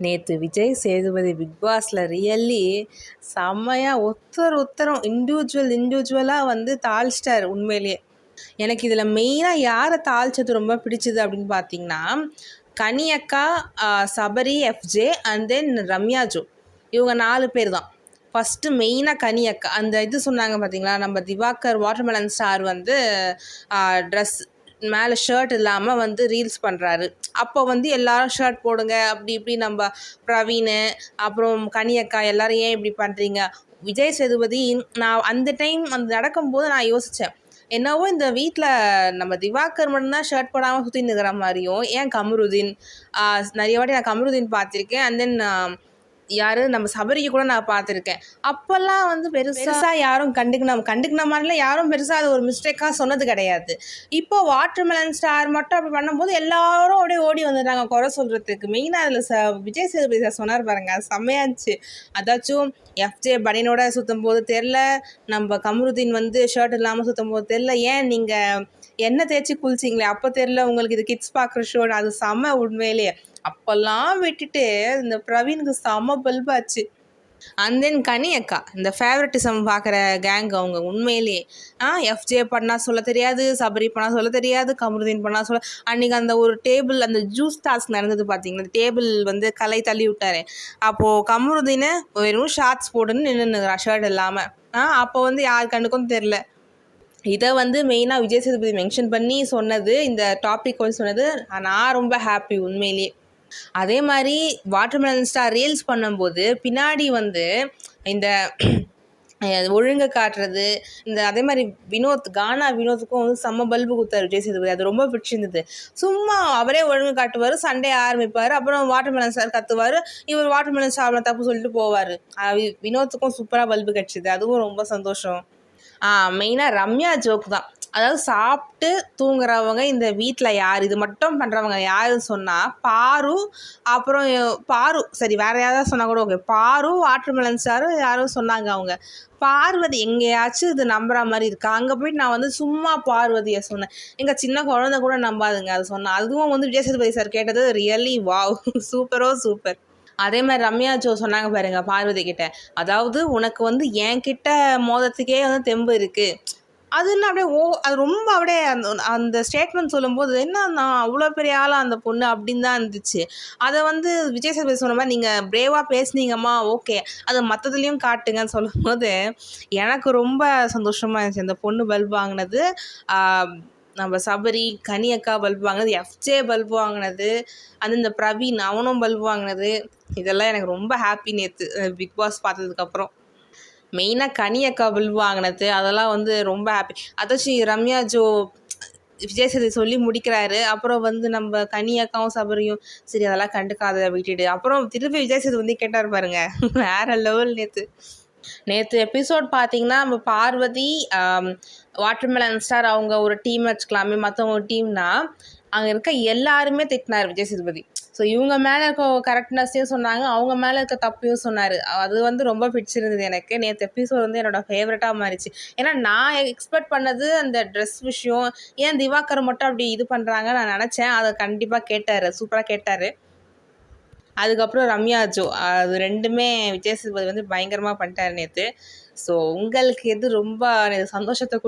நேற்று விஜய் சேதுபதி பிக் பாஸில் ரியல்லி செம்மையாக ஒருத்தர் ஒருத்தரும் இண்டிவிஜுவல் இண்டிவிஜுவலாக வந்து தாழ்ச்சிட்டார் உண்மையிலேயே. எனக்கு இதில் மெயினாக யாரை தாளிச்சது ரொம்ப பிடிச்சது அப்படின்னு பார்த்தீங்கன்னா கனியக்கா Sabari FJ and then Ramya Jo இவங்க நாலு பேர் தான். ஃபஸ்ட்டு மெயினாக கனியக்கா. அந்த இது சொன்னாங்க பார்த்தீங்களா நம்ம திவாகர் வாட்டர்மெலன் ஸ்டார் வந்து ட்ரெஸ் மேலே ஷர்ட் இல்லாமல் வந்து ரீல்ஸ் பண்ணுறாரு அப்போ வந்து எல்லாரும் ஷர்ட் போடுங்க அப்படி இப்படி நம்ம பிரவீன் அப்புறம் கனியக்கா எல்லாரும் ஏன் இப்படி பண்ணுறீங்க விஜய் சேதுபதி நான் அந்த டைம் அந்த நடக்கும்போது நான் யோசித்தேன் என்னவோ இந்த வீட்டில் நம்ம திவாகர் மட்டும்தான் ஷர்ட் போடாமல் சுற்றி நிற்கிற மாதிரியும் ஏன் கமருதீன் நிறைய வாட்டி நான் கமருதீன் பார்த்துருக்கேன் அண்ட் தென் யாரு? நம்ம சபரிக்கு கூட நான் பார்த்துருக்கேன். அப்போல்லாம் வந்து பெருசாக யாரும் கண்டுக்கின கண்டுக்கின மாதிரிலாம் யாரும் பெருசாக அது ஒரு மிஸ்டேக்காக சொன்னது கிடையாது. இப்போ வாட்டர்மெலன் ஸ்டார் மட்டும் அப்படி பண்ணும்போது எல்லாரும் அப்படியே ஓடி வந்துட்டாங்க குறை சொல்கிறதுக்கு மெயினாக அதில் ச விஜய் சேதுபதி சார் சொன்னார் பாருங்க அது செம்மையாச்சு அதாச்சும் எஃப்ஜே பனியனோட சுற்றும் போது தெரில நம்ம கமருதீன் வந்து ஷர்ட் இல்லாமல் சுற்றும் போது தெரில ஏன் நீங்கள் எண்ணெய் தேய்ச்சி குளிச்சிங்களே? அப்போ தெரில உங்களுக்கு இது கிட்ஸ் பார்க்குற ஷோ அது செம்ம உண்மையிலேயே. அப்போல்லாம் விட்டுட்டு இந்த பிரவீனுக்கு செம்ம பல்பாச்சு அண்ட் தென் கனி அக்கா இந்த ஃபேவரட்டிசம் பார்க்குற கேங் அவங்க உண்மையிலேயே. ஆ எஃப்ஜே பண்ணால் சொல்ல தெரியாது சபரி பண்ணால் சொல்ல தெரியாது கமருதீன் பண்ணால் சொல்ல அன்றைக்கி அந்த ஒரு டேபிள் அந்த ஜூஸ் டாஸ்க் நடந்தது பார்த்தீங்களா டேபிள் வந்து கலை தள்ளி விட்டாரு. அப்போது கமருதீனை வெறும் ஷார்ட்ஸ் போடுன்னு நின்றுனுக்குறான் ஷர்ட் இல்லாமல் ஆ அப்போ வந்து யார் கண்ணுக்கும் தெரில இதை வந்து மெயினாக விஜய் சேதுபதி மென்ஷன் பண்ணி சொன்னது இந்த டாபிக் வந்து சொன்னது நான் ரொம்ப ஹாப்பி உண்மையிலேயே. அதே மாதிரி வாட்டர்மெலன் ஸ்டார் ரீல்ஸ் பண்ணும்போது பின்னாடி வந்து இந்த அஹ், ஒழுங்கை காட்டுறது இந்த அதே மாதிரி வினோத் கானா வினோத்துக்கும் வந்து செம்ம பல்பு குத்தார் விஜய் சேதுபதி. அது ரொம்ப பிடிச்சிருந்தது. சும்மா அவரே ஒழுங்கு காட்டுவார் சண்டே ஆரம்பிப்பார் அப்புறம் வாட்டர்மெலன் ஸ்டார் கத்துவார் இவர் வாட்டர்மெலன் ஸ்டார் தப்பு சொல்லிட்டு போவார். வினோத்துக்கும் சூப்பராக பல்பு கிடச்சிது. அதுவும் ரொம்ப சந்தோஷம். மெயினாக ரம்யா ஜோக் தான். அதாவது சாப்பிட்டு தூங்குறவங்க இந்த வீட்டில் யார்? இது மட்டும் பண்ணுறவங்க யாருன்னு சொன்னால் பாரு அப்புறம் பாரு சரி வேறு யாராவது சொன்னால் கூட ஓகே பாரு வாட்டர்மெலன் சாரும் யாரும் சொன்னாங்க அவங்க. பார்வதி எங்கேயாச்சும் இது நம்புற மாதிரி இருக்கா? அங்கே போயிட்டு நான் வந்து சும்மா பார்வதியை சொன்னேன். எங்கள் சின்ன குழந்தை கூட நம்பாதுங்க அது சொன்னேன் அதுவும் வந்து விஜய் சேதுபதி சார் கேட்டது ரியலி வாவ் சூப்பரோ சூப்பர் அதே மாதிரி ரம்யா ஜோ சொன்னாங்க பாருங்க பார்வதி கிட்ட. அதாவது உனக்கு வந்து என்கிட்ட மோதத்துக்கே வந்து தெம்பு இருக்குது அது அதுன்னு அப்படியே ஓ அது ரொம்ப அப்படியே அந்த அந்த ஸ்டேட்மெண்ட் சொல்லும்போது என்ன நான் அவ்வளோ பெரிய ஆளாக அந்த பொண்ணு அப்படின்னு தான் இருந்துச்சு. அதை வந்து விஜய் சேதுபதி சொன்ன மாதிரி நீங்கள் பிரேவாக பேசுனீங்கம்மா ஓகே அதை மற்றதுலேயும் காட்டுங்கன்னு சொல்லும்போது எனக்கு ரொம்ப சந்தோஷமாக இருந்துச்சு. அந்த பொண்ணு பல்ப் வாங்கினது நம்ம சபரி கனி அக்கா பல்ப் வாங்கினது எஃப்ஜே பல்ப் வாங்கினது அது இந்த பிரவீன் அவனும் பல்ப் வாங்கினது. இதெல்லாம் எனக்கு ரொம்ப ஹாப்பி நேற்று பிக் பாஸ் பார்த்ததுக்கப்புறம் மெயினாக கனியக்கா அக்கா வாங்கினது அதெல்லாம் வந்து ரொம்ப ஹாப்பி அதாச்சும் ரம்யா ஜோ விஜய் சேதி சொல்லி முடிக்கிறாரு. அப்புறம் வந்து நம்ம கனியாக்காவும் சபரியும் சரி அதெல்லாம் கண்டுக்காத விட்டுட்டு அப்புறம் திருப்பி விஜய் சேது வந்து கேட்டார் பாருங்க. வேற லெவல் நேற்று நேற்று எபிசோட் பார்த்தீங்கன்னா நம்ம பார்வதி வாட்டர்மெலன் ஸ்டார் அவங்க ஒரு டீம் வச்சுக்கலாமே மற்றவங்க ஒரு டீம்னா அங்கே இருக்க எல்லாருமே திட்டினார் விஜய் சேதுபதி. ஸோ இவங்க மேலே இருக்க கரெக்ட்னஸையும் சொன்னாங்க அவங்க மேலே இருக்க தப்பையும் சொன்னார். அது வந்து ரொம்ப பிடிச்சிருந்தது எனக்கு. நேற்று எபிசோட் வந்து என்னோட ஃபேவரட்டாக மாறிச்சு. ஏன்னா நான் எக்ஸ்பெக்ட் பண்ணது அந்த ட்ரெஸ் விஷயம் ஏன் திவாகர் மட்டும் அப்படி இது பண்ணுறாங்க நான் நினச்சேன். அதை கண்டிப்பாக கேட்டார் சூப்பராக கேட்டார். அதுக்கப்புறம் ரம்யா ஜோ அது ரெண்டுமே விஜய் சேதுபதி வந்து பயங்கரமாக பண்ணிட்டாரு நேற்று ஸோ உங்களுக்கு எது ரொம்ப சந்தோஷத்தை